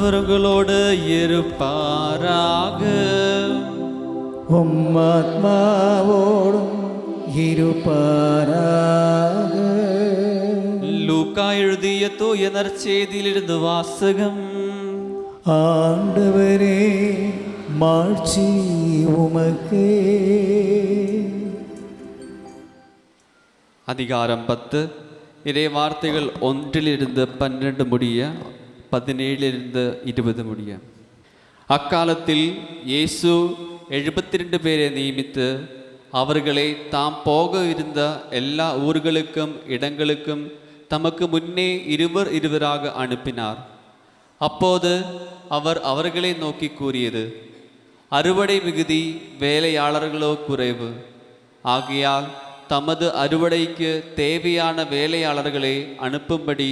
ஆண்டவர் உங்களோடு இருப்பாராக உம்மாத்மாவோடும் இருப்பாராக லூக்கா எழுதிய தூய நற்செய்தியிலிருந்து வாசகம் ஆண்டவரே மாட்சி உமக்கே அதிகாரம் பத்து இறை வார்த்தைகள் ஒன்றிலிருந்து பன்னிரண்டு முடிய பதினேழிலிருந்து இருபது முடிய அக்காலத்தில் இயேசு எழுபத்தி ரெண்டு பேரை நியமித்து அவர்களை தாம் போக இருந்த எல்லா ஊர்களுக்கும் இடங்களுக்கும் தமக்கு முன்னே இருவர் இருவராக அனுப்பினார் அப்போது அவர் அவர்களை நோக்கி கூறியது அறுவடை மிகுதி வேலையாளர்களோ குறைவு ஆகையால் தமது அறுவடைக்கு தேவையான வேலையாளர்களை அனுப்பும்படி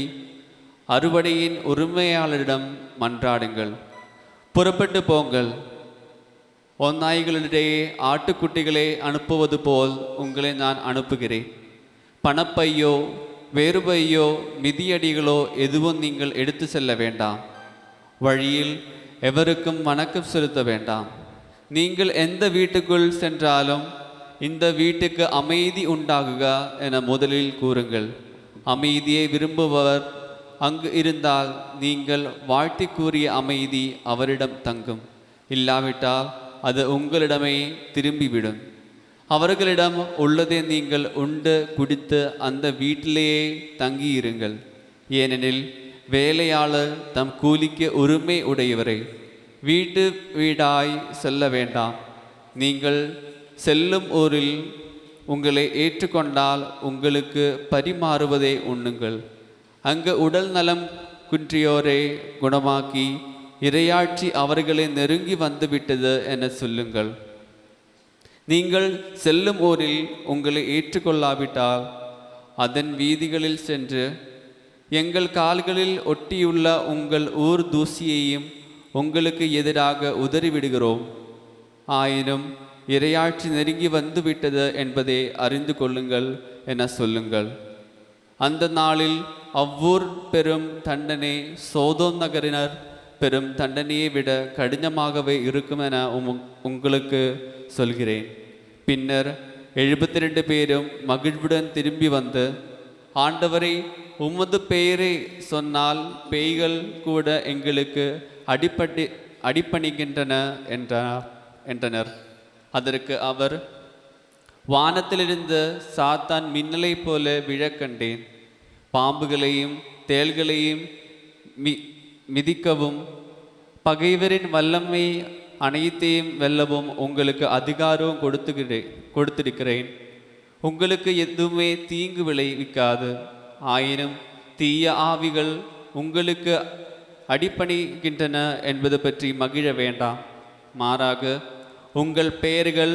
அறுவடையின் உரிமையாளரிடம் மன்றாடுங்கள். புறப்பட்டு போங்கள். ஒன்னாய்களிடையே ஆட்டுக்குட்டிகளை அனுப்புவது போல் உங்களை நான் அனுப்புகிறேன். பணப்பையோ வேறுபையோ மிதியடிகளோ எதுவும் நீங்கள் எடுத்து செல்ல வேண்டாம். வழியில் எவருக்கும் வணக்கம் செலுத்த வேண்டாம். நீங்கள் எந்த வீட்டுக்குள் சென்றாலும் இந்த வீட்டுக்கு அமைதி உண்டாகுக என முதலில் கூறுங்கள். அமைதியை விரும்புபவர் அங்கு இருந்தால் நீங்கள் வாழ்த்தி கூறிய அமைதி அவரிடம் தங்கும். இல்லாவிட்டால் அது உங்களிடமே திரும்பிவிடும். அவர்களிடம் உள்ளதை நீங்கள் உண்டு குடித்து அந்த வீட்டிலேயே தங்கியிருங்கள். ஏனெனில் வேலையாளர் தம் கூலிக்கு உரிமை உடையவரை. வீட்டு வீடாய் செல்ல வேண்டாம். நீங்கள் செல்லும் ஊரில் உங்களை ஏற்றுக்கொண்டால் உங்களுக்கு பரிமாறுவதை உண்ணுங்கள். அங்கு உடல் நலம் குன்றியோரை குணமாக்கி இரையாட்சி அவர்களை நெருங்கி வந்துவிட்டது என சொல்லுங்கள். நீங்கள் செல்லும் ஊரில் உங்களை ஏற்றுக்கொள்ளாவிட்டால் அதன் வீதிகளில் சென்று எங்கள் கால்களில் ஒட்டியுள்ள உங்கள் ஊர் தூசியையும் உங்களுக்கு எதிராக உதறிவிடுகிறோம். ஆயினும் இரையாட்சி நெருங்கி வந்துவிட்டது என்பதை அறிந்து கொள்ளுங்கள் என சொல்லுங்கள். அந்த நாளில் அவ்வூர் பெரும் தண்டனை சோதோம் நகரினர் பெரும் தண்டனையை விட கடினமாகவே இருக்கும் என உம் உங்களுக்கு சொல்கிறேன். பின்னர் எழுபத்தி ரெண்டு பேரும் மகிழ்வுடன் திரும்பி வந்து ஆண்டவரை உமது பெயரை சொன்னால் பேய்கள் கூட எங்களுக்கு அடிப்படி அடிப்பணிகின்றன என்றார் என்றனர். அதற்கு அவர் வானத்திலிருந்து சாத்தான் மின்னலை போல விழக்கண்டேன் பாம்புகளையும் தேள்களையும் மி மிதிக்கவும் பகைவரின் வல்லமை அனைத்தையும் வெல்லவும் உங்களுக்கு அதிகாரம் கொடுத்துக்கிறேன் கொடுத்திருக்கிறேன். உங்களுக்கு எதுவுமே தீங்கு விளைவிக்காது. ஆயினும் தீய ஆவிகள் உங்களுக்கு அடிப்பணிகின்றன என்பது பற்றி மகிழ வேண்டாம். மாறாக உங்கள் பெயர்கள்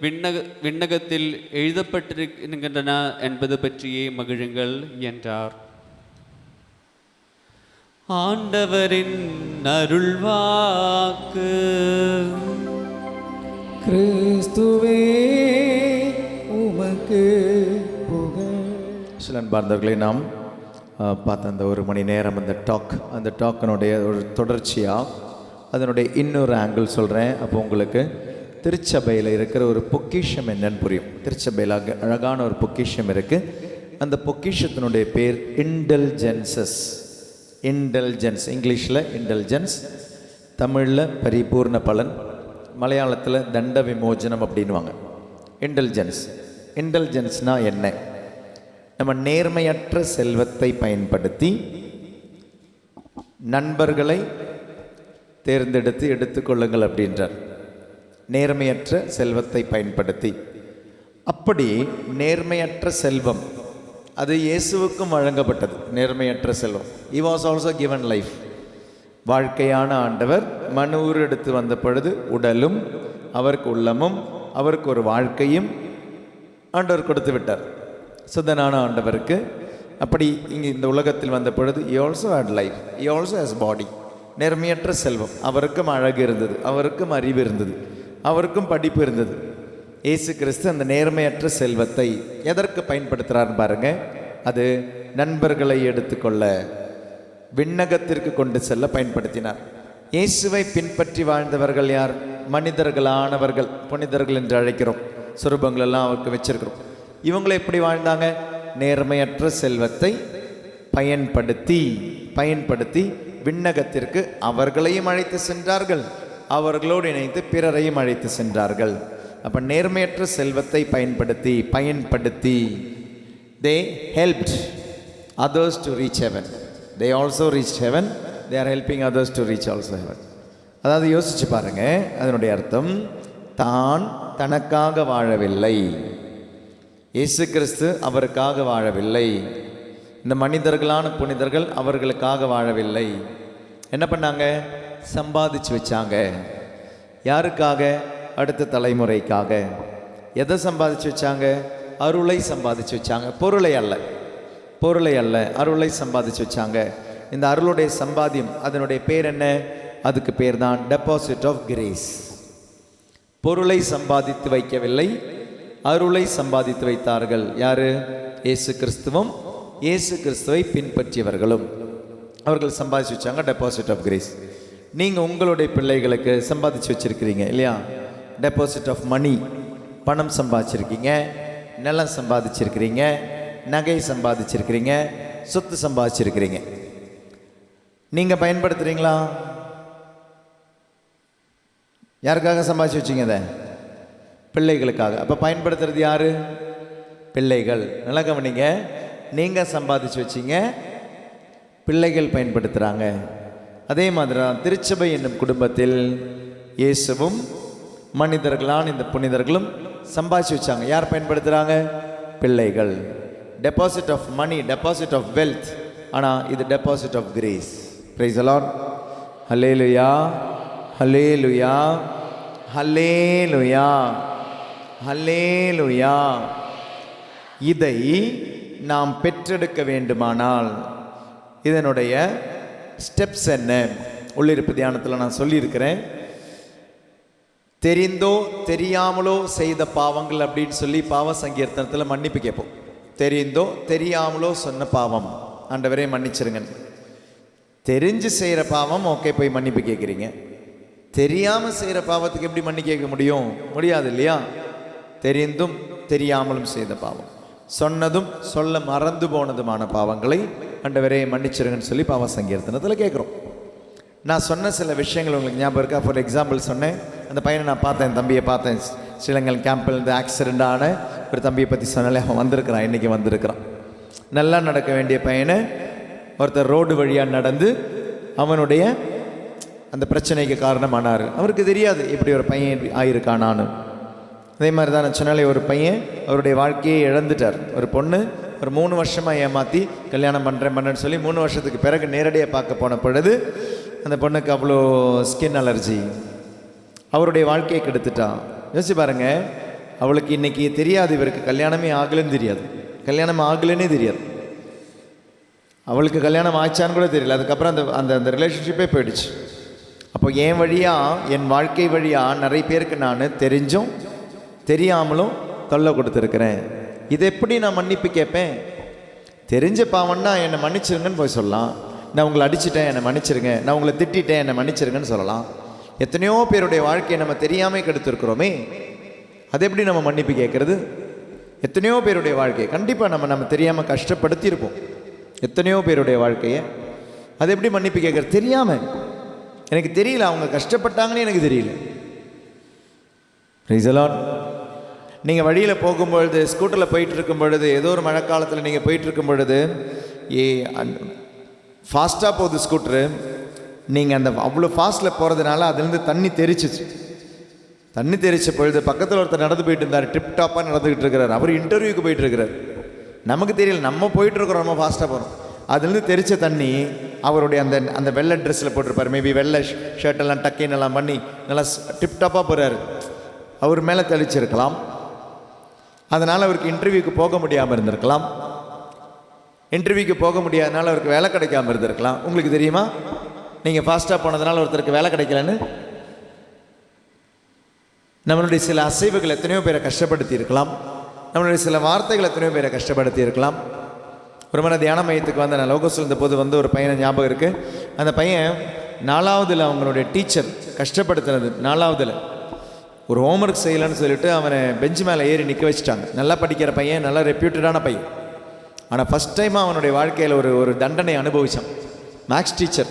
விண்ணக விண்ணகத்தில் எழுதப்பட்டிருக்கின்றன என்பது பற்றியே மகிழுங்கள் என்றார். ஆண்டவரின் அருள்வாக்கு கிறிஸ்துவே உமக்கு புகழ். சில அன்பார்ந்தவர்களை நாம் பார்த்த அந்த ஒரு மணி நேரம் அந்த டாக் அந்த டாக்கினுடைய ஒரு தொடர்ச்சியாக அதனுடைய இன்னொரு ஆங்கிள் சொல்கிறேன் அப்போ உங்களுக்கு திருச்சபையில் இருக்கிற ஒரு பொக்கிஷம் என்னன்னு புரியும். திருச்சபையில் அழகான ஒரு பொக்கிஷம் இருக்குது அந்த பொக்கிஷத்தினுடைய பேர் இன்டெலிஜென்சஸ் இன்டெலிஜென்ஸ் இங்கிலீஷில் இன்டெலிஜென்ஸ் தமிழில் பரிபூர்ண பலன் மலையாளத்தில் தண்ட விமோஜனம் அப்படின்வாங்க இன்டெலிஜென்ஸ் இன்டெலிஜென்ஸ்னால் என்ன? நம்ம நேர்மையற்ற செல்வத்தை பயன்படுத்தி நண்பர்களை தேர்ந்தெடுத்து எடுத்துக்கொள்ளுங்கள் அப்படின்றார். நேர்மையற்ற செல்வத்தை பயன்படுத்தி. அப்படி நேர்மையற்ற செல்வம் அது இயேசுவுக்கும் வழங்கப்பட்டது. நேர்மையற்ற செல்வம். He was also given life வாழ்க்கையான ஆண்டவர் மனு எடுத்து வந்த பொழுது உடலும் அவருக்கு உள்ளமும் அவருக்கு ஒரு வாழ்க்கையும் ஆண்டவர் கொடுத்து விட்டார். சுத்தனான ஆண்டவருக்கு. அப்படி இங்கே இந்த உலகத்தில் வந்த பொழுது he also had life he also has body நேர்மையற்ற செல்வம். அவருக்கும் அழகு இருந்தது. அவருக்கும் அறிவு இருந்தது. அவருக்கும் படிப்பு இருந்தது. இயேசு கிறிஸ்து அந்த நேர்மையற்ற செல்வத்தை எதற்கு பயன்படுத்துகிறாருன்னு பாருங்க. அது நண்பர்களை எடுத்துக்கொள்ள விண்ணகத்திற்கு கொண்டு செல்ல பயன்படுத்தினார். இயேசுவை பின்பற்றி வாழ்ந்தவர்கள் யார்? மனிதர்களானவர்கள் புனிதர்கள் என்று அழைக்கிறோம். சுரூபங்களெல்லாம் அவருக்கு வச்சிருக்கிறோம். இவங்களை எப்படி வாழ்ந்தாங்க? நேர்மையற்ற செல்வத்தை பயன்படுத்தி பயன்படுத்தி விண்ணகத்திற்கு அவர்களையும் அழைத்து சென்றார்கள். அவர்களோடு இணைந்து பிறரையும் அழைத்து சென்றார்கள். அப்போ நேர்மையற்ற செல்வத்தை பயன்படுத்தி பயன்படுத்தி they helped others to reach heaven they also reach heaven they are helping others to reach also heaven அதாவது யோசிச்சு பாருங்கள் அதனுடைய அர்த்தம் தான் தனக்காக வாழவில்லை. இயேசு கிறிஸ்து அவருக்காக வாழவில்லை. இந்த மனிதர்களான புனிதர்கள் அவர்களுக்காக வாழவில்லை. என்ன பண்ணாங்க? சம்பாதிச்சு வச்சாங்க. யாருக்காக? அடுத்த தலைமுறைக்காக. எதை சம்பாதிச்சு வச்சாங்க? அருளை சம்பாதிச்சு வச்சாங்க. பொருளை அல்ல. பொருளை அல்ல. அருளை சம்பாதிச்சு வச்சாங்க. இந்த அருளுடைய சம்பாதியம் அதனுடைய பேர் என்ன? அதுக்கு பேர் தான் டெபாசிட் ஆஃப் கிரேஸ் பொருளை சம்பாதித்து வைக்கவில்லை. அருளை சம்பாதித்து வைத்தார்கள். யாரு? இயேசு கிறிஸ்துவும் இயேசு கிறிஸ்துவை பின்பற்றியவர்களும். அவர்கள் சம்பாதிச்சு வச்சாங்க டெபாசிட் ஆஃப் கிரேஸ் நீங்கள் உங்களுடைய பிள்ளைகளுக்கு சம்பாதிச்சு வச்சிருக்கிறீங்க இல்லையா? டெபாசிட் ஆஃப் மணி பணம் சம்பாதிச்சிருக்கீங்க நிலம் சம்பாதிச்சிருக்கிறீங்க நகை சம்பாதிச்சிருக்கிறீங்க சொத்து சம்பாதிச்சிருக்கிறீங்க. நீங்கள் பயன்படுத்துகிறீங்களா யாருக்காக சம்பாதிச்சு வச்சீங்க அதை? பிள்ளைகளுக்காக. அப்போ பயன்படுத்துறது யார்? பிள்ளைகள். நல்லா கவனிங்க. நீங்கள் சம்பாதிச்சு வச்சீங்க பிள்ளைகள் பயன்படுத்துகிறாங்க அதே மாதிரி தான் திருச்சபை என்னும் குடும்பத்தில் இயேசுவும் மனிதர்களான இந்த புனிதர்களும் சம்பாதிச்சு வச்சாங்க. யார் பயன்படுத்துகிறாங்க பிள்ளைகள். Deposit of money deposit of wealth ஆனால் இது deposit of grace praise a lot hallelujah hallelujah hallelujah hallelujah இதை நாம் பெற்றெடுக்க வேண்டுமானால் இதனுடைய ஸ்டெப்ஸ் என்ன? உள்ளிருப்பு தியானத்தில் நான் சொல்லியிருக்கிறேன். தெரிந்தோ தெரியாமலோ செய்த பாவங்கள் அப்படின்னு சொல்லி பாவ சங்கீர்த்தனத்தில் மன்னிப்பு கேட்போம். தெரிந்தோ தெரியாமலோ சொன்ன பாவம். ஆண்டவரே மன்னிச்சிருங்க தெரிஞ்சு செய்கிற பாவம் ஓகே போய் மன்னிப்பு கேட்குறீங்க. தெரியாமல் செய்கிற பாவத்துக்கு எப்படி மன்னி கேட்க முடியும்? முடியாது இல்லையா? தெரிந்தும் தெரியாமலும் செய்த பாவம். சொன்னதும் சொல்ல மறந்து போனதுமான பாவங்களை ஆண்டவரே மன்னிச்சிருங்கன்னு சொல்லி பாவ சங்கீர்த்தனத்தில் கேட்குறோம் நான் சொன்ன சில விஷயங்கள் உங்களுக்கு ஞாபகம் இருக்கா? ஃபார் எக்ஸாம்பிள் சொன்னேன். அந்த பையனை நான் பார்த்தேன் என் தம்பியை பார்த்தேன். சிலங்கல் கேம்பில் இந்த ஆக்சிடெண்ட் ஆன ஒரு தம்பியை பற்றி சொன்னாலே அவன் வந்திருக்கிறான் இன்றைக்கி வந்திருக்கிறான். நல்லா நடக்க வேண்டிய பையனை ஒருத்தர் ரோடு வழியாக நடந்து அவனுடைய அந்த பிரச்சனைக்கு காரணமானார். அவருக்கு தெரியாது இப்படி ஒரு பையன் ஆயிருக்கானான்னு. அதே மாதிரி தான் நான் சொன்னாலே ஒரு பையன் அவருடைய வாழ்க்கையை இழந்துட்டார். ஒரு பொண்ணு ஒரு மூணு வருஷமாக ஏமாற்றி கல்யாணம் பண்ணுறேன் பண்ணுறேன்னு சொல்லி மூணு வருஷத்துக்கு பிறகு நேரடியாக பார்க்க போன பொழுது அந்த பொண்ணுக்கு அவ்வளோ ஸ்கின் அலர்ஜி அவருடைய வாழ்க்கையை கெடுத்துட்டான் யோசிச்சு பாருங்கள் அவளுக்கு இன்னைக்கு தெரியாது இவருக்கு கல்யாணமே ஆகலைன்னு தெரியாது. கல்யாணம் ஆகலைன்னே தெரியாது. அவளுக்கு கல்யாணம் ஆச்சான்னு கூட தெரியல. அதுக்கப்புறம் அந்த அந்த அந்த ரிலேஷன்ஷிப்பே போயிடுச்சு. அப்போ என் வழியாக என் வாழ்க்கை வழியாக நிறைய பேருக்கு நான் தெரிஞ்சும் தெரியாமலும் தொல்லை கொடுத்துருக்குறேன். இதை எப்படி நான் மன்னிப்பு கேட்பேன்? தெரிஞ்ச பாவன்னா என்னை மன்னிச்சிருங்கன்னு போய் சொல்லலாம். நான் உங்களை அடிச்சிட்டேன் என்னை மன்னிச்சிருங்க. நான் உங்களை திட்டிட்டேன் என்னை மன்னிச்சிருங்கன்னு சொல்லலாம். எத்தனையோ பேருடைய வாழ்க்கையை நம்ம தெரியாமல் கெடுத்துருக்குறோமே அதை எப்படி நம்ம மன்னிப்பு கேட்குறது? எத்தனையோ பேருடைய வாழ்க்கையை கண்டிப்பாக நம்ம நம்ம தெரியாமல் கஷ்டப்படுத்தியிருப்போம். எத்தனையோ பேருடைய வாழ்க்கையை அதை எப்படி மன்னிப்பு கேட்குறது? தெரியாமல் எனக்கு தெரியல அவங்க கஷ்டப்பட்டாங்கன்னு எனக்கு தெரியல. ரிசலான் நீங்கள் வழியில் போகும்பொழுது ஸ்கூட்டரில் போயிட்டு இருக்கும் பொழுது ஏதோ ஒரு மழைக்காலத்தில் நீங்கள் போயிட்டு இருக்கும் பொழுது ஏ ஃபாஸ்ட்டாக போகுது ஸ்கூட்ரு நீங்கள் அந்த அவ்வளோ ஃபாஸ்ட்டில் போகிறதுனால அதுலேருந்து தண்ணி தெரிச்சிச்சு தண்ணி தெரிச்ச பொழுது பக்கத்தில் ஒருத்தர் நடந்து போயிட்டு இருந்தார் டிப் டாப்பாக நடந்துக்கிட்டு இருக்கிறார். அவர் இன்டர்வியூக்கு போயிட்டு இருக்கிறார் நமக்கு தெரியல நம்ம போயிட்டுருக்குறோம் ரொம்ப நம்ம ஃபாஸ்ட்டாக போகிறோம் அதுலேருந்து தெரிச்ச தண்ணி அவருடைய அந்த அந்த வெள்ளை ட்ரெஸ்ஸில் போட்டிருப்பார். மேபி வெள்ளை ஷர்ட் எல்லாம் டக்கின் எல்லாம் பண்ணி நல்லா டிப் டாப்பாக போகிறாரு அவர் மேலே தெளிச்சிருக்கலாம். அதனால் அவருக்கு இன்டர்வியூக்கு போக முடியாமல் இருந்திருக்கலாம். இன்டர்வியூக்கு போக முடியாதனால அவருக்கு வேலை கிடைக்காம இருந்திருக்கலாம். உங்களுக்கு தெரியுமா? நீங்கள் ஃபாஸ்ட்டாக போனதுனால ஒருத்தருக்கு வேலை கிடைக்கலன்னு. நம்மளுடைய சில அசைவுகள் எத்தனையோ பேரை கஷ்டப்படுத்தி இருக்கலாம் நம்மளுடைய சில வார்த்தைகள் எத்தனையோ பேரை கஷ்டப்படுத்தி இருக்கலாம் ஒரு முறை தியான மையத்துக்கு வந்து நான் லோகோஸ் இருந்த போது வந்து ஒரு பையனை ஞாபகம் இருக்குது அந்த பையன் நாலாவதில் அவங்களுடைய டீச்சர் கஷ்டப்படுத்துனது. நாலாவதில். ஒரு ஹோம்ஒர்க் செய்யலைன்னு சொல்லிட்டு அவனை பெஞ்சு மேலே ஏறி நிற்க வச்சுட்டாங்க. நல்லா படிக்கிற பையன் நல்லா ரெப்யூட்டடான பையன். ஆனால் ஃபஸ்ட் டைம் அவனுடைய வாழ்க்கையில் ஒரு ஒரு தண்டனை அனுபவித்தான் மேக்ஸ் டீச்சர்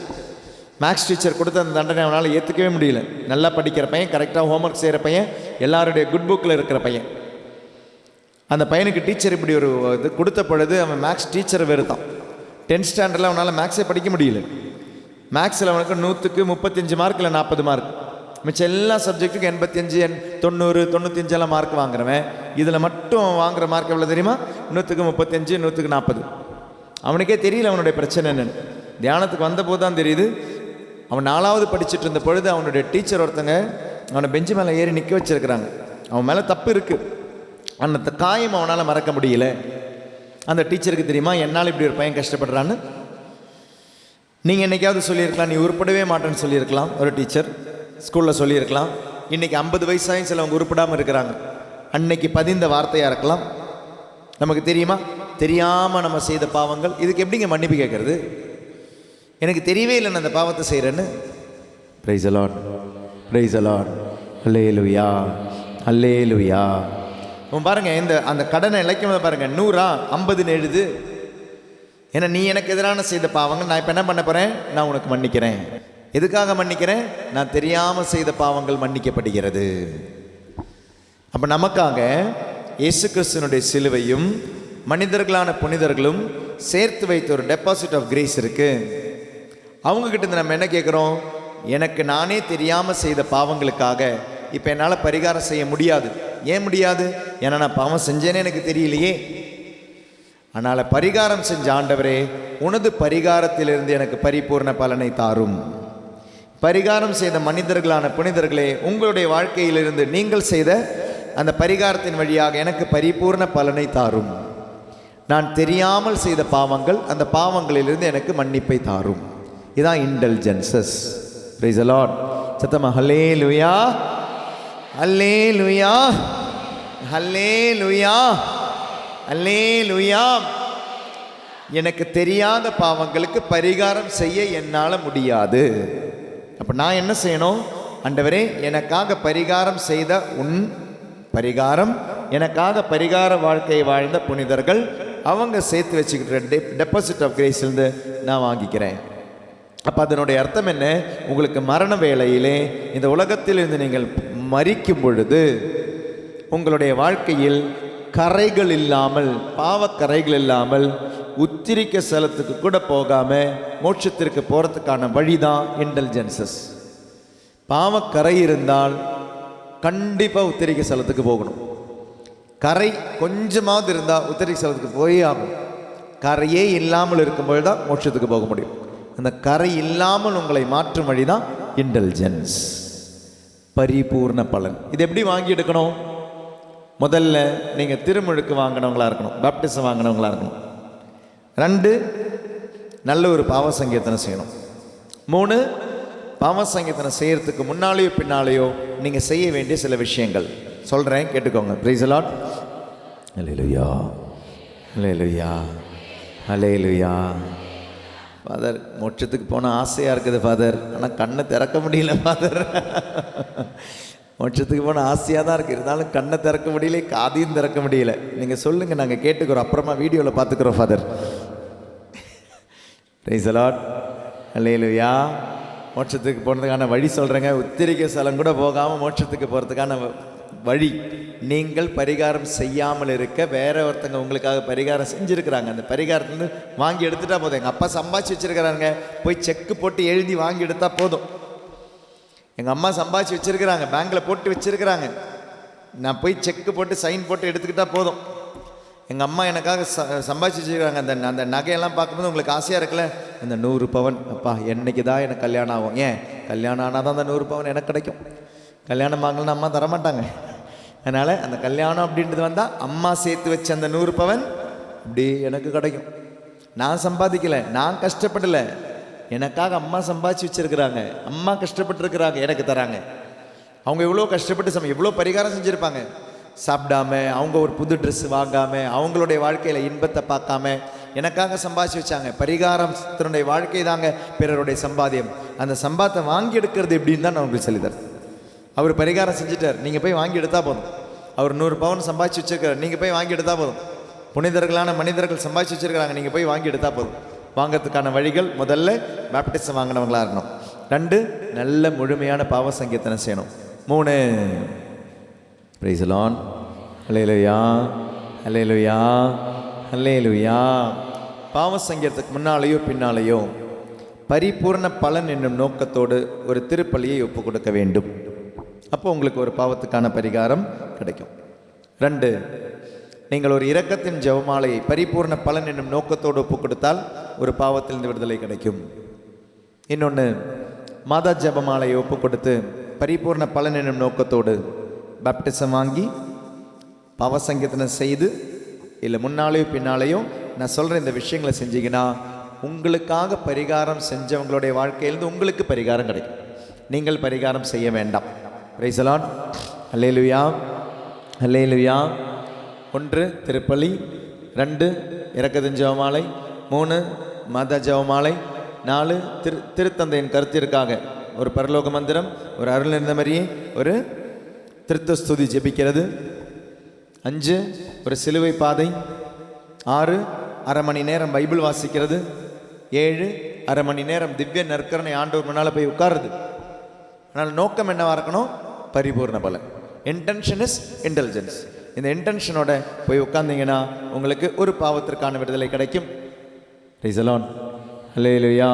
மேக்ஸ் டீச்சர் கொடுத்த அந்த தண்டனை அவனால் ஏற்றுக்கவே முடியல. நல்லா படிக்கிற பையன் கரெக்டாக ஹோம்ஒர்க் செய்கிற பையன் எல்லாருடைய குட் புக்கில் இருக்கிற பையன். அந்த பையனுக்கு டீச்சர் இப்படி ஒரு இது கொடுத்த பொழுது அவன் மேக்ஸ் டீச்சரை வெறுத்தான் டென்த் ஸ்டாண்டர்டில் அவனால் மேக்ஸே படிக்க முடியல. மேக்ஸில் அவனுக்கு நூற்றுக்கு முப்பத்தஞ்சு மார்க் இல்லை நாற்பது மார்க் மிச்சம் எல்லா சப்ஜெக்ட்டுக்கும் எண்பத்தஞ்சு எண் தொண்ணூறு தொண்ணூத்தஞ்சு எல்லாம் மார்க் வாங்குறவன். இதில் மட்டும் அவன் வாங்குற மார்க் எவ்வளோ தெரியுமா? நூற்றுக்கு முப்பத்தஞ்சு நூற்றுக்கு நாற்பது அவனுக்கே தெரியல அவனுடைய பிரச்சனை என்னன்னு. தியானத்துக்கு வந்தபோது தான் தெரியுது. அவன் நாலாவது படிச்சுட்டு இருந்த பொழுது அவனுடைய டீச்சர் ஒருத்தங்க அவனை பெஞ்சு மேலே ஏறி நிற்க வச்சிருக்கிறாங்க. அவன் மேலே தப்பு இருக்குது அந்த காயம் அவனால் மறக்க முடியல. அந்த டீச்சருக்கு தெரியுமா? என்னால் இப்படி ஒரு பையன் கஷ்டப்படுறான்னு? நீங்கள் என்னைக்காவது சொல்லியிருக்கலாம் நீ உருப்படவே மாட்டேன்னு சொல்லியிருக்கலாம் ஒரு டீச்சர் ஸ்கூலில் சொல்லியிருக்கலாம். இன்றைக்கி ஐம்பது வயசாயும் சிலவங்க உருப்படாமல் இருக்கிறாங்க. அன்னைக்கு பதிந்த வார்த்தையாக இருக்கலாம். நமக்கு தெரியுமா? தெரியாமல் நம்ம செய்த பாவங்கள். இதுக்கு எப்படிங்க மன்னிப்பு கேட்குறது? எனக்கு தெரியவே இல்லை நான் அந்த பாவத்தை செய்கிறேன்னு ப்ரைஸ் அலாட் ப்ரைஸ் அலாட் அல்லே லுயா அல்லே லுயா பாருங்கள் இந்த அந்த கடனை இழைக்கும் பாருங்கள் நூறா ஐம்பதுன்னு எழுது. ஏன்னா நீ எனக்கு எதிரான செய்த பாவங்கள் நான் இப்போ என்ன பண்ண போகிறேன் நான் உனக்கு மன்னிக்கிறேன். எதுக்காக மன்னிக்கிறேன்? நான் தெரியாமல் செய்த பாவங்கள் மன்னிக்கப்படுகிறது. அப்போ நமக்காக இயேசு கிறிஸ்தனுடைய சிலுவையும் மனிதர்களான புனிதர்களும் சேர்த்து வைத்த ஒரு டெபாசிட் ஆஃப் கிரேஸ் இருக்குது அவங்கக்கிட்ட இருந்து நம்ம என்ன கேட்குறோம் எனக்கு நானே தெரியாமல் செய்த பாவங்களுக்காக இப்போ என்னால் பரிகாரம் செய்ய முடியாது. ஏன் முடியாது? ஏன்னா நான் பாவம் செஞ்சேனே எனக்கு தெரியலையே. அதனால் பரிகாரம் செஞ்ச ஆண்டவரே உனது பரிகாரத்திலிருந்து எனக்கு பரிபூர்ண பலனை தாரும். பரிகாரம் செய்த மனிதர்களான புனிதர்களே உங்களுடைய வாழ்க்கையிலிருந்து நீங்கள் செய்த அந்த பரிகாரத்தின் வழியாக எனக்கு பரிபூர்ண பலனை தாரும். நான் தெரியாமல் செய்த பாவங்கள் அந்த பாவங்களிலிருந்து எனக்கு மன்னிப்பை தாரும். இதான் இன்டெலிஜென்சஸ் பிரைஸ் அலாட் சத்தமா ஹல்லே லுயா ஹல்லே லுயா ஹல்லே லுயா அல்லே லுயா எனக்கு தெரியாத பாவங்களுக்கு பரிகாரம் செய்ய என்னால் முடியாது. அப்போ நான் என்ன செய்யணும்? அண்டவரே எனக்காக பரிகாரம் செய்த உன் பரிகாரம் எனக்காக பரிகார வாழ்க்கையை வாழ்ந்த புனிதர்கள் அவங்க சேர்த்து வச்சுக்கிட்டு டெ டெபாசிட் ஆஃப் கிரேஸ்லேருந்து நான் வாங்கிக்கிறேன். அப்போ அதனுடைய அர்த்தம் என்ன? உங்களுக்கு மரண வேளையிலே இந்த உலகத்திலிருந்து நீங்கள் மறிக்கும் பொழுது உங்களுடைய வாழ்க்கையில் கரைகள் இல்லாமல் பாவக்கரைகள் இல்லாமல் உத்திரிக்க ஸ்தலத்துக்கு கூட போகாமல் மோட்சத்திற்கு போகிறதுக்கான வழிதான் இன்டெலிஜென்சஸ் பாவக்கரை இருந்தால் கண்டிப்பாக உத்திரிக்க ஸ்தலத்துக்கு போகணும். கரை கொஞ்சமாவது இருந்தால் உத்திரிக்க ஸ்தலத்துக்கு போயே ஆகும். கரையே இல்லாமல் இருக்கும்போது தான் மோட்சத்துக்கு போக முடியும். அந்த கரை இல்லாமல் உங்களை மாற்றும் வழி தான் இன்டெலிஜென்ஸ் பரிபூர்ண பலன். இது எப்படி வாங்கி எடுக்கணும்? முதல்ல நீங்கள் திருமுழுக்கு வாங்கினவங்களா இருக்கணும் பேப்டிசம் வாங்கினவங்களாக இருக்கணும். ரெண்டு நல்ல ஒரு பாவ சங்கீர்த்தனை செய்யணும். மூணு பாவ சங்கீர்த்தனை செய்கிறதுக்கு முன்னாலேயோ பின்னாலேயோ நீங்கள் செய்ய வேண்டிய சில விஷயங்கள். சொல்கிறேன் கேட்டுக்கோங்க. ப்ரைஸ் அலாட் அலையலுயா அலையலுயா அலையலுயா ஃபாதர் மோட்சத்துக்கு போன ஆசையாக இருக்குது ஃபாதர் ஆனால் கண்ணை திறக்க முடியல ஃபாதர் மோட்சத்துக்கு போன ஆசையாக தான் இருக்குது இருந்தாலும் கண்ணை திறக்க முடியல காதையும் திறக்க முடியல. நீங்கள் சொல்லுங்கள் நாங்கள் கேட்டுக்கிறோம். அப்புறமா வீடியோவில் பார்த்துக்குறோம் ஃபாதர் ரைசலாட் அலாட் அல்லையிலுயா மோட்சத்துக்கு போனதுக்கான வழி சொல்கிறேங்க உத்திரிக்கை ஸ்தலம் கூட போகாமல் மோட்சத்துக்கு போகிறதுக்கான வழி. நீங்கள் பரிகாரம் செய்யாமல் இருக்க வேற ஒருத்தங்க உங்களுக்காக பரிகாரம் செஞ்சுருக்கிறாங்க. அந்த பரிகாரத்துலேருந்து வாங்கி எடுத்துட்டா போதும். எங்கள் அப்பா சம்பாதிச்சு வச்சுருக்கிறாங்க போய் செக்கு போட்டு எழுதி வாங்கி எடுத்தால் போதும். எங்கள் அம்மா சம்பாதிச்சு வச்சுருக்கிறாங்க பேங்க்கில் போட்டு வச்சுருக்கிறாங்க. நான் போய் செக்கு போட்டு சைன் போட்டு எடுத்துக்கிட்டால் போதும். எங்கள் அம்மா எனக்காக ச சம்பாதிச்சு வச்சிருக்காங்க அந்த அந்த நகையெல்லாம் பார்க்கும்போது உங்களுக்கு ஆசையாக இருக்குல்ல? அந்த நூறு பவன் அப்பா என்னைக்கு தான் எனக்கு கல்யாணம் ஆகும்? ஏன்? கல்யாணம் ஆனால் தான் அந்த நூறு பவன் எனக்கு கிடைக்கும். கல்யாணம் ஆகலன்னு அம்மா தரமாட்டாங்க. அதனால் அந்த கல்யாணம் அப்படின்றது வந்தால் அம்மா சேர்த்து வச்ச அந்த நூறு பவன் அப்படி எனக்கு கிடைக்கும். நான் சம்பாதிக்கலை நான் கஷ்டப்படலை. எனக்காக அம்மா சம்பாதிச்சு வச்சுருக்குறாங்க. அம்மா கஷ்டப்பட்டுருக்கிறாங்க எனக்கு தராங்க. அவங்க எவ்வளோ கஷ்டப்பட்டு சம எவ்வளோ பரிகாரம் செஞ்சுருப்பாங்க. சாப்பிடாம அவங்க ஒரு புது ட்ரெஸ் வாங்காமல் அவங்களுடைய வாழ்க்கையில் இன்பத்தை பார்க்காம எனக்காக சம்பாதிச்சு வச்சாங்க. பரிகாரம் தன்னுடைய வாழ்க்கை தாங்க பிறருடைய சம்பாதியம் அந்த சம்பாத்தை வாங்கி எடுக்கிறது எப்படின்னு தான் நான் உங்களுக்கு சொல்லித்தரேன் அவர் பரிகாரம் செஞ்சுட்டார். நீங்கள் போய் வாங்கி எடுத்தால் போதும். அவர் நூறு பவுன் சம்பாதிச்சு வச்சிருக்கார் நீங்கள் போய் வாங்கி எடுத்தால் போதும். புனிதர்களான மனிதர்கள் சம்பாதிச்சு வச்சுருக்கிறாங்க. நீங்கள் போய் வாங்கி எடுத்தால் போதும். வாங்கிறதுக்கான வழிகள் முதல்ல பேப்டிசம் வாங்கினவங்களா இருக்கணும். ரெண்டு நல்ல முழுமையான பாவ சங்கீர்த்தனை செய்யணும். மூணு பிரைசலான் அலையலுயா அலையலுயா அல்லேலுயா பாவ சங்கீதத்துக்கு முன்னாலேயோ பின்னாலேயோ பரிபூர்ண பலன் என்னும் நோக்கத்தோடு ஒரு திருப்பலியை ஒப்பு கொடுக்க வேண்டும். அப்போ உங்களுக்கு ஒரு பாவத்துக்கான பரிகாரம் கிடைக்கும். ரெண்டு நீங்கள் ஒரு இரக்கத்தின் ஜெபமாலையை பரிபூர்ண பலன் என்னும் நோக்கத்தோடு ஒப்பு கொடுத்தால் ஒரு பாவத்திலிருந்து விடுதலை கிடைக்கும். இன்னொன்று மாதா ஜபமாலையை ஒப்பு கொடுத்து பரிபூர்ண பலன் எனும் நோக்கத்தோடு பேப்டிசம் வாங்கி பாவசங்கீர்த்தனை செய்து இல்லை முன்னாலேயோ பின்னாலேயோ நான் சொல்கிற இந்த விஷயங்களை செஞ்சீங்கன்னா உங்களுக்காக பரிகாரம் செஞ்சவங்களுடைய வாழ்க்கையிலேருந்து உங்களுக்கு பரிகாரம் கிடைக்கும். நீங்கள் பரிகாரம் செய்ய வேண்டாம். ரைசலான் அல்லேலுயா அல்லேலுயா ஒன்று திருப்பலி. ரெண்டு இறக்கத்தின் மாலை மூணு மத ஜவமாலை நாலு திரு திருத்தந்தையின் கருத்திற்காக. ஒரு பரலோக மந்திரம் ஒரு அருள் இருந்த மாதிரியே ஒரு திருத்தஸ்துதி ஜெபிக்கிறது. அஞ்சு ஒரு சிலுவை பாதை. ஆறு அரை மணி நேரம் பைபிள் வாசிக்கிறது. ஏழு அரை மணி நேரம் திவ்ய நற்கரணை ஆண்டவர் முன்னால் போய் உட்காருது. ஆனால் நோக்கம் என்னவாக இருக்கணும்? பரிபூர்ண பலன். இன்டென்ஷன் இஸ் இன்டெலிஜென்ஸ் இந்த இன்டென்ஷனோட போய் உட்கார்ந்தீங்கன்னா உங்களுக்கு ஒரு பாவத்திற்கான விடுதலை கிடைக்கும். ரிசலான் அல்லேலுயா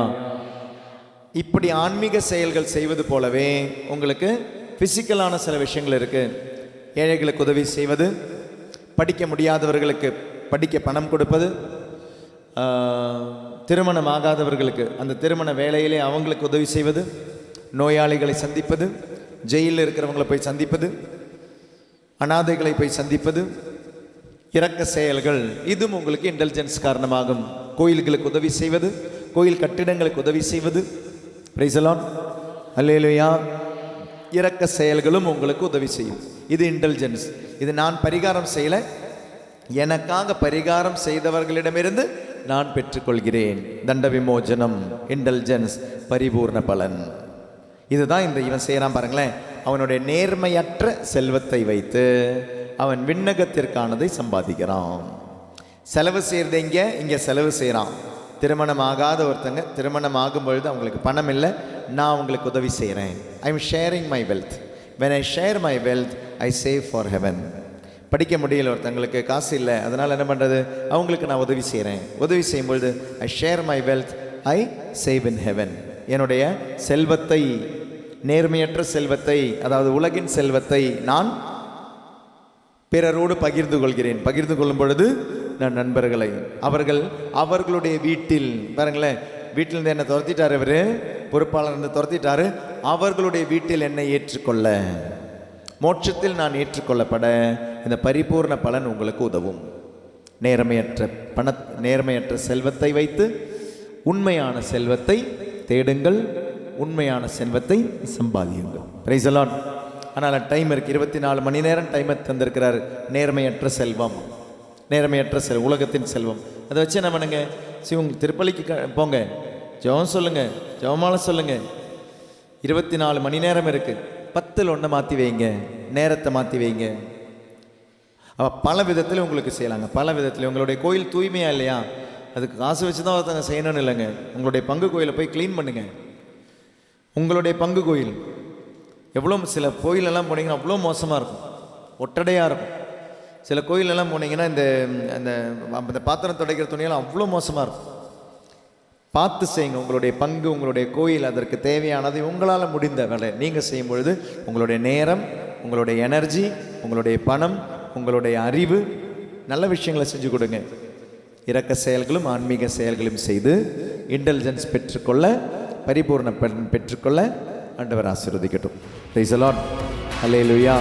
இப்படி ஆன்மீக செயல்கள் செய்வது போலவே உங்களுக்கு ஃபிசிக்கலான சில விஷயங்கள் இருக்குது ஏழைகளுக்கு உதவி செய்வது படிக்க முடியாதவர்களுக்கு படிக்க பணம் கொடுப்பது திருமணம் ஆகாதவர்களுக்கு அந்த திருமண வேலையிலே அவங்களுக்கு உதவி செய்வது நோயாளிகளை சந்திப்பது ஜெயிலில் இருக்கிறவங்களை போய் சந்திப்பது அனாதைகளை போய் சந்திப்பது இரக்க செயல்கள் இதுவும் உங்களுக்கு இன்டெலிஜென்ஸ் காரணமாகும். கோயில்களுக்கு உதவி செய்வது கோயில் கட்டிடங்களுக்கு உதவி செய்வது. பிரைசலான் அல்லேலுயா இறக்க செயல்களும் உங்களுக்கு உதவி செய்யும். இது இன்டெலிஜென்ஸ் இது நான் பரிகாரம் செய்யல. எனக்காக பரிகாரம் செய்தவர்களிடமிருந்து நான் பெற்றுக்கொள்கிறேன். தண்ட விமோசனம் இன்டெலிஜென்ஸ் பரிபூர்ண பலன். இதுதான் இந்த இவன் செய்கிறான் பாருங்களேன். அவனுடைய நேர்மையற்ற செல்வத்தை வைத்து அவன் விண்ணகத்திற்கானதை சம்பாதிக்கிறான். செலவு செய்கிறது இங்கே இங்கே செலவு செய்கிறான் திருமணம் ஆகாத ஒருத்தங்க திருமணம் ஆகும் பொழுது அவங்களுக்கு பணம் இல்லை நான் அவங்களுக்கு உதவி செய்கிறேன் I am sharing my wealth when I share my wealth I save for heaven படிக்க முடியல ஒருத்தங்களுக்கு காசு இல்லை. அதனால் என்ன பண்ணுறது அவங்களுக்கு நான் உதவி செய்கிறேன் உதவி செய்யும்பொழுது I share my wealth I save in heaven என்னுடைய செல்வத்தை நேர்மையற்ற செல்வத்தை அதாவது உலகின் செல்வத்தை நான் பிறரோடு பகிர்ந்து கொள்கிறேன். பகிர்ந்து கொள்ளும் பொழுது நண்பர்களை. அவர்கள் அவர்களுடைய வீட்டில் பாருங்களேன் வீட்டிலிருந்து என்னை துரத்திட்டார் இவர் பொறுப்பாளர் இருந்து துரத்திட்டாரு அவர்களுடைய வீட்டில் என்னை ஏற்றுக்கொள்ள. மோட்சத்தில் நான் ஏற்றுக்கொள்ளப்பட இந்த பரிபூர்ண பலன் உங்களுக்கு உதவும். நேர்மையற்ற பண நேர்மையற்ற செல்வத்தை வைத்து உண்மையான செல்வத்தை தேடுங்கள் உண்மையான செல்வத்தை சம்பாதியுங்கள். பிரைசலான் ஆனால் டைம் இருக்கு இருபத்தி நாலு மணி நேரம் டைமை தந்திருக்கிறார் நேர்மையற்ற செல்வம். நேர்மையற்ற செல் உலகத்தின் செல்வம். அதை வச்சு என்ன பண்ணுங்க? சிவங்க திருப்பலிக்கு க- போங்க. ஜெபம் சொல்லுங்க. ஜெபமால சொல்லுங்க. இருபத்தி நாலு மணி நேரம் இருக்கு. பத்தில் ஒன்றை மாற்றி வைங்க. நேரத்தை மாற்றி வைங்க. அவ பல விதத்தில் உங்களுக்கு செய்யலாங்க. பல விதத்தில். உங்களுடைய கோயில் தூய்மையாக இல்லையா? அதுக்கு காசு வச்சு தான் ஒருத்தங்க செய்யணும்னு இல்லைங்க. உங்களுடைய பங்கு கோயிலை போய் க்ளீன் பண்ணுங்க. உங்களுடைய பங்கு கோயில். எவ்வளோ சில கோயிலெல்லாம் போனீங்கன்னா அவ்வளோ மோசமாக இருக்கும். ஒட்டடையாக இருக்கும். சில கோயிலெல்லாம் போனீங்கன்னா இந்த அந்த அந்த பாத்திரம் துடைக்கிற துணியெல்லாம் அவ்வளோ மோசமாக இருக்கும். பார்த்து செய்யுங்க உங்களுடைய பங்கு உங்களுடைய கோயில் அதற்கு தேவையானது உங்களால் முடிந்த வேலை. நீங்கள் செய்யும் பொழுது உங்களுடைய நேரம் உங்களுடைய எனர்ஜி உங்களுடைய பணம் உங்களுடைய அறிவு நல்ல விஷயங்களை செஞ்சு கொடுங்க. இறக்க செயல்களும் ஆன்மீக செயல்களும் செய்து இன்டெலிஜென்ஸ் பெற்றுக்கொள்ள பரிபூர்ண பெண் பெற்றுக்கொள்ள ஆண்டவர் ஆசீர்வதிக்கட்டும். பிரைஸ் அலாட் அல்லேலூயா